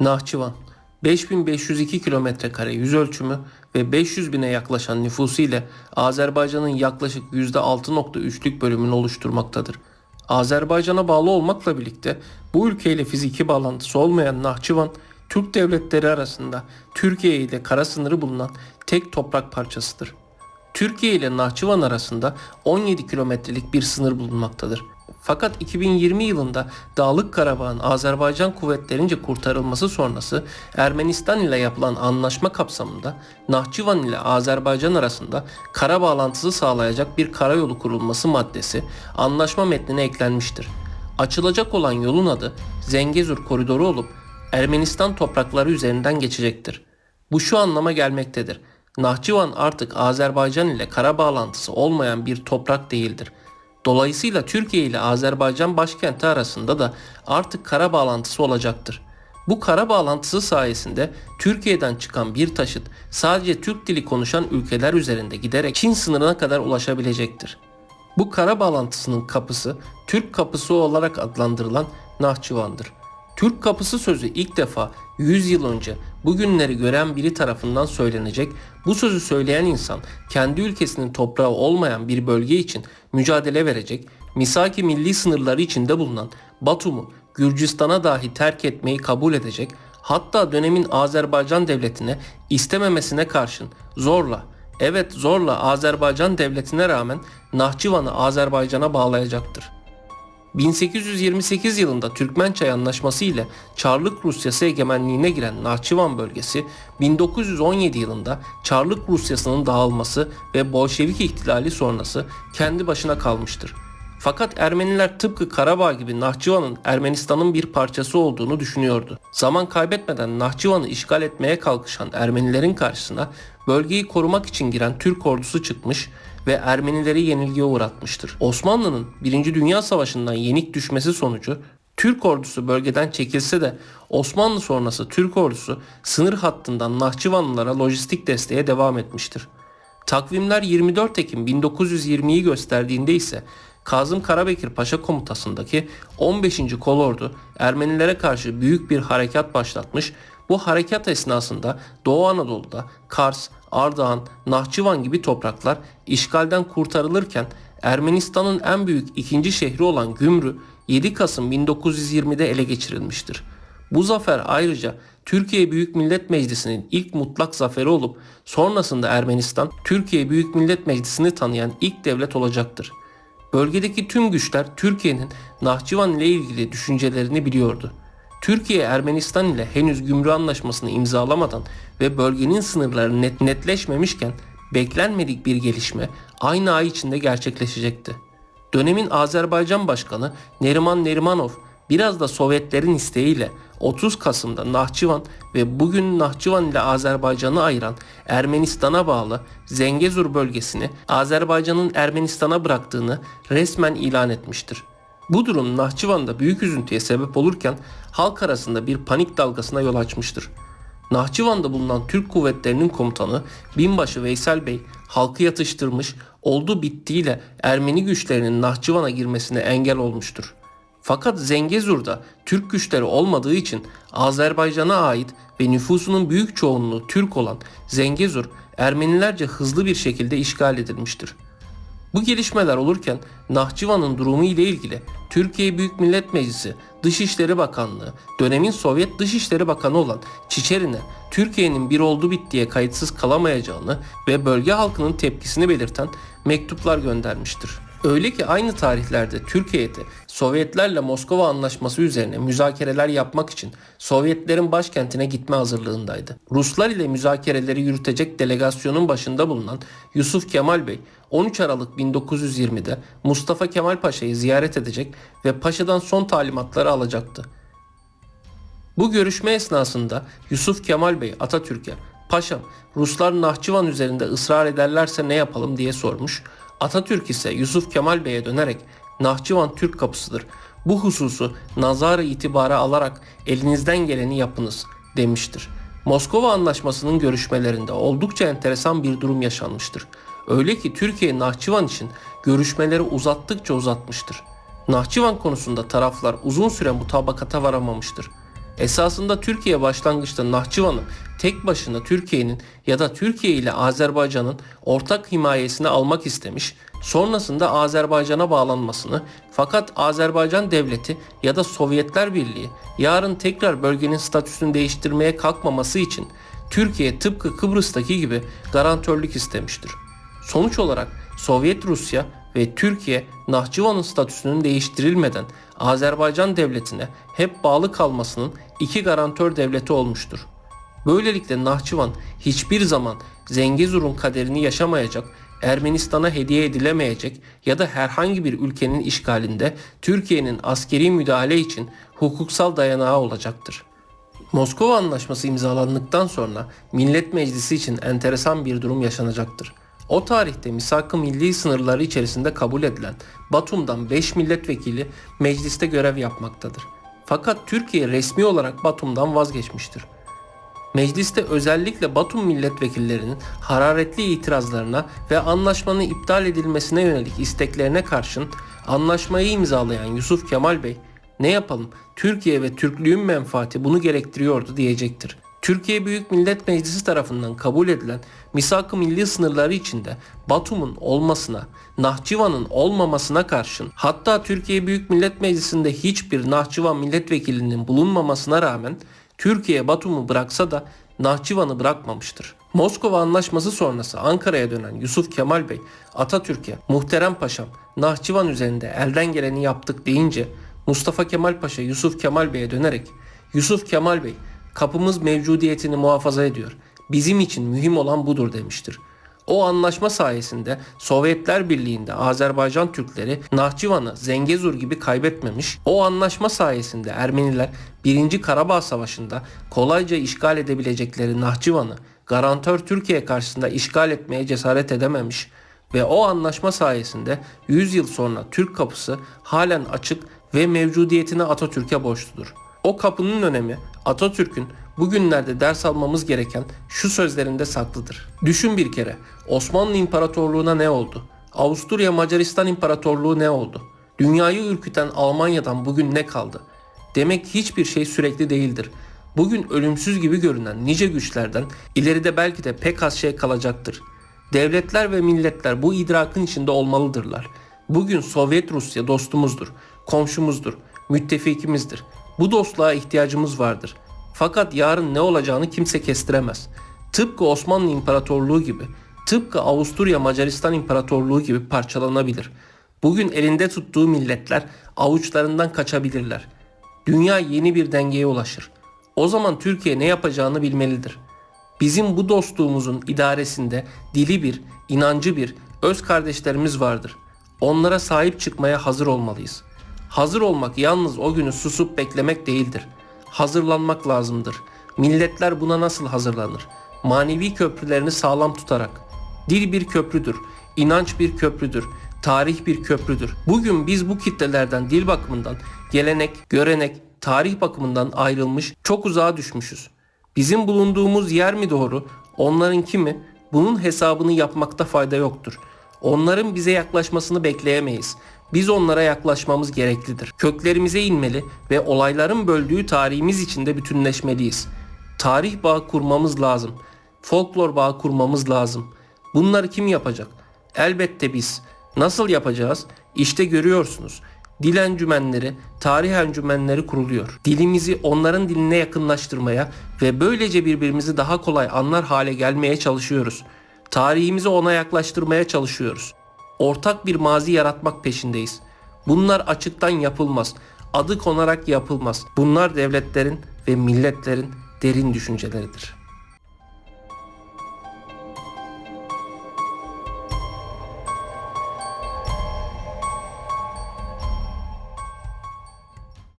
Nahçıvan 5502 kilometre kare yüz ölçümü ve 500 bine yaklaşan nüfusu ile Azerbaycan'ın yaklaşık %6.3'lük bölümünü oluşturmaktadır. Azerbaycan'a bağlı olmakla birlikte bu ülkeyle fiziki bağlantısı olmayan Nahçıvan, Türk devletleri arasında Türkiye ile kara sınırı bulunan tek toprak parçasıdır. Türkiye ile Nahçıvan arasında 17 kilometrelik bir sınır bulunmaktadır. Fakat 2020 yılında Dağlık Karabağ'ın Azerbaycan kuvvetlerince kurtarılması sonrası Ermenistan ile yapılan anlaşma kapsamında Nahçıvan ile Azerbaycan arasında kara bağlantısı sağlayacak bir karayolu kurulması maddesi anlaşma metnine eklenmiştir. Açılacak olan yolun adı Zengezur Koridoru olup Ermenistan toprakları üzerinden geçecektir. Bu şu anlama gelmektedir. Nahçıvan artık Azerbaycan ile kara bağlantısı olmayan bir toprak değildir. Dolayısıyla Türkiye ile Azerbaycan başkenti arasında da artık kara bağlantısı olacaktır. Bu kara bağlantısı sayesinde Türkiye'den çıkan bir taşıt sadece Türk dili konuşan ülkeler üzerinde giderek Çin sınırına kadar ulaşabilecektir. Bu kara bağlantısının kapısı Türk kapısı olarak adlandırılan Nahçıvan'dır. Türk kapısı sözü ilk defa 100 yıl önce bugünleri gören biri tarafından söylenecek. Bu sözü söyleyen insan kendi ülkesinin toprağı olmayan bir bölge için mücadele verecek. Misaki milli sınırları içinde bulunan Batum'u Gürcistan'a dahi terk etmeyi kabul edecek. Hatta dönemin Azerbaycan devletine istememesine karşın zorla Evet zorla Azerbaycan devletine rağmen Nahçıvan'ı Azerbaycan'a bağlayacaktır. 1828 yılında Türkmençay Anlaşması ile Çarlık Rusyası egemenliğine giren Nahçıvan bölgesi 1917 yılında Çarlık Rusyası'nın dağılması ve Bolşevik ihtilali sonrası kendi başına kalmıştır. Fakat Ermeniler tıpkı Karabağ gibi Nahçıvan'ın Ermenistan'ın bir parçası olduğunu düşünüyordu. Zaman kaybetmeden Nahçıvan'ı işgal etmeye kalkışan Ermenilerin karşısına bölgeyi korumak için giren Türk ordusu çıkmış ve Ermenileri yenilgiye uğratmıştır. Osmanlı'nın 1. Dünya Savaşı'ndan yenik düşmesi sonucu Türk ordusu bölgeden çekilse de Osmanlı sonrası Türk ordusu sınır hattından Nahçıvanlılara lojistik desteğe devam etmiştir. Takvimler 24 Ekim 1920'yi gösterdiğinde ise Kazım Karabekir Paşa komutasındaki 15. kolordu Ermenilere karşı büyük bir harekat başlatmış. Bu harekat esnasında Doğu Anadolu'da Kars, Ardahan, Nahçıvan gibi topraklar işgalden kurtarılırken Ermenistan'ın en büyük ikinci şehri olan Gümrü 7 Kasım 1920'de ele geçirilmiştir. Bu zafer ayrıca Türkiye Büyük Millet Meclisi'nin ilk mutlak zaferi olup sonrasında Ermenistan Türkiye Büyük Millet Meclisi'ni tanıyan ilk devlet olacaktır. Bölgedeki tüm güçler Türkiye'nin Nahçıvan ile ilgili düşüncelerini biliyordu. Türkiye Ermenistan ile henüz gümrük anlaşmasını imzalamadan ve bölgenin sınırları net netleşmemişken beklenmedik bir gelişme aynı ay içinde gerçekleşecekti. Dönemin Azerbaycan Başkanı Neriman Nerimanov biraz da Sovyetlerin isteğiyle 30 Kasım'da Nahçıvan ve bugün Nahçıvan ile Azerbaycan'ı ayıran Ermenistan'a bağlı Zengezur bölgesini Azerbaycan'ın Ermenistan'a bıraktığını resmen ilan etmiştir. Bu durum Nahçıvan'da büyük üzüntüye sebep olurken halk arasında bir panik dalgasına yol açmıştır. Nahçıvan'da bulunan Türk kuvvetlerinin komutanı Binbaşı Veysel Bey halkı yatıştırmış, oldu bittiğiyle Ermeni güçlerinin Nahçıvan'a girmesine engel olmuştur. Fakat Zengezur'da Türk güçleri olmadığı için Azerbaycan'a ait ve nüfusunun büyük çoğunluğu Türk olan Zengezur Ermenilerce hızlı bir şekilde işgal edilmiştir. Bu gelişmeler olurken Nahçıvan'ın durumu ile ilgili Türkiye Büyük Millet Meclisi Dışişleri Bakanlığı dönemin Sovyet Dışişleri Bakanı olan Çiçerin'e Türkiye'nin bir oldu bittiye kayıtsız kalamayacağını ve bölge halkının tepkisini belirten mektuplar göndermiştir. Öyle ki aynı tarihlerde Türkiye'de Sovyetlerle Moskova Anlaşması üzerine müzakereler yapmak için Sovyetlerin başkentine gitme hazırlığındaydı. Ruslar ile müzakereleri yürütecek delegasyonun başında bulunan Yusuf Kemal Bey 13 Aralık 1920'de Mustafa Kemal Paşa'yı ziyaret edecek ve paşadan son talimatları alacaktı. Bu görüşme esnasında Yusuf Kemal Bey Atatürk'e "Paşam, Ruslar Nahçıvan üzerinde ısrar ederlerse ne yapalım?" diye sormuş. Atatürk ise Yusuf Kemal Bey'e dönerek Nahçıvan Türk kapısıdır. Bu hususu nazarı itibara alarak elinizden geleni yapınız demiştir. Moskova Anlaşması'nın görüşmelerinde oldukça enteresan bir durum yaşanmıştır. Öyle ki Türkiye Nahçıvan için görüşmeleri uzattıkça uzatmıştır. Nahçıvan konusunda taraflar uzun süre mutabakata varamamıştır. Esasında Türkiye başlangıçta Nahçıvan'ı tek başına Türkiye'nin ya da Türkiye ile Azerbaycan'ın ortak himayesine almak istemiş, sonrasında Azerbaycan'a bağlanmasını fakat Azerbaycan devleti ya da Sovyetler Birliği yarın tekrar bölgenin statüsünü değiştirmeye kalkmaması için Türkiye tıpkı Kıbrıs'taki gibi garantörlük istemiştir. Sonuç olarak Sovyet Rusya ve Türkiye Nahçıvan'ın statüsünün değiştirilmeden Azerbaycan devletine hep bağlı kalmasının iki garantör devleti olmuştur. Böylelikle Nahçıvan hiçbir zaman Zengezur'un kaderini yaşamayacak, Ermenistan'a hediye edilemeyecek ya da herhangi bir ülkenin işgalinde Türkiye'nin askeri müdahale için hukuksal dayanağı olacaktır. Moskova Anlaşması imzalandıktan sonra Millet Meclisi için enteresan bir durum yaşanacaktır. O tarihte misak-ı milli sınırları içerisinde kabul edilen Batum'dan 5 milletvekili mecliste görev yapmaktadır. Fakat Türkiye resmi olarak Batum'dan vazgeçmiştir. Mecliste özellikle Batum milletvekillerinin hararetli itirazlarına ve anlaşmanın iptal edilmesine yönelik isteklerine karşın anlaşmayı imzalayan Yusuf Kemal Bey ne yapalım Türkiye ve Türklüğün menfaati bunu gerektiriyordu diyecektir. Türkiye Büyük Millet Meclisi tarafından kabul edilen misak-ı milli sınırları içinde Batum'un olmasına, Nahçıvan'ın olmamasına karşın hatta Türkiye Büyük Millet Meclisi'nde hiçbir Nahçıvan milletvekilinin bulunmamasına rağmen Türkiye Batum'u bıraksa da Nahçıvan'ı bırakmamıştır. Moskova Anlaşması sonrası Ankara'ya dönen Yusuf Kemal Bey Atatürk'e muhterem paşam Nahçıvan üzerinde elden geleni yaptık deyince Mustafa Kemal Paşa Yusuf Kemal Bey'e dönerek Yusuf Kemal Bey kapımız mevcudiyetini muhafaza ediyor. Bizim için mühim olan budur demiştir. O anlaşma sayesinde Sovyetler Birliği'nde Azerbaycan Türkleri Nahçıvan'ı Zengezur gibi kaybetmemiş. O anlaşma sayesinde Ermeniler 1. Karabağ Savaşı'nda kolayca işgal edebilecekleri Nahçıvan'ı garantör Türkiye karşısında işgal etmeye cesaret edememiş ve o anlaşma sayesinde 100 yıl sonra Türk kapısı halen açık ve mevcudiyetini Atatürk'e borçludur. O kapının önemi Atatürk'ün bugünlerde ders almamız gereken şu sözlerinde saklıdır. Düşün bir kere Osmanlı İmparatorluğu'na ne oldu? Avusturya Macaristan İmparatorluğu ne oldu? Dünyayı ürküten Almanya'dan bugün ne kaldı? Demek hiçbir şey sürekli değildir. Bugün ölümsüz gibi görünen nice güçlerden ileride belki de pek az şey kalacaktır. Devletler ve milletler bu idrakın içinde olmalıdırlar. Bugün Sovyet Rusya dostumuzdur, komşumuzdur, müttefikimizdir. Bu dostluğa ihtiyacımız vardır. Fakat yarın ne olacağını kimse kestiremez. Tıpkı Osmanlı İmparatorluğu gibi, tıpkı Avusturya Macaristan İmparatorluğu gibi parçalanabilir. Bugün elinde tuttuğu milletler avuçlarından kaçabilirler. Dünya yeni bir dengeye ulaşır. O zaman Türkiye ne yapacağını bilmelidir. Bizim bu dostluğumuzun idaresinde dili bir, inancı bir, öz kardeşlerimiz vardır. Onlara sahip çıkmaya hazır olmalıyız. Hazır olmak yalnız o günü susup beklemek değildir. Hazırlanmak lazımdır. Milletler buna nasıl hazırlanır? Manevi köprülerini sağlam tutarak. Dil bir köprüdür, inanç bir köprüdür, tarih bir köprüdür. Bugün biz bu kitlelerden dil bakımından, gelenek, görenek, tarih bakımından ayrılmış, çok uzağa düşmüşüz. Bizim bulunduğumuz yer mi doğru, onlarınki mi? Bunun hesabını yapmakta fayda yoktur. Onların bize yaklaşmasını bekleyemeyiz. Biz onlara yaklaşmamız gereklidir. Köklerimize inmeli ve olayların böldüğü tarihimiz içinde bütünleşmeliyiz. Tarih bağı kurmamız lazım. Folklor bağı kurmamız lazım. Bunları kim yapacak? Elbette biz. Nasıl yapacağız? İşte görüyorsunuz. Dil encümenleri, tarih encümenleri kuruluyor. Dilimizi onların diline yakınlaştırmaya ve böylece birbirimizi daha kolay anlar hale gelmeye çalışıyoruz. Tarihimizi ona yaklaştırmaya çalışıyoruz. Ortak bir mazi yaratmak peşindeyiz. Bunlar açıktan yapılmaz. Adı konarak yapılmaz. Bunlar devletlerin ve milletlerin derin düşünceleridir.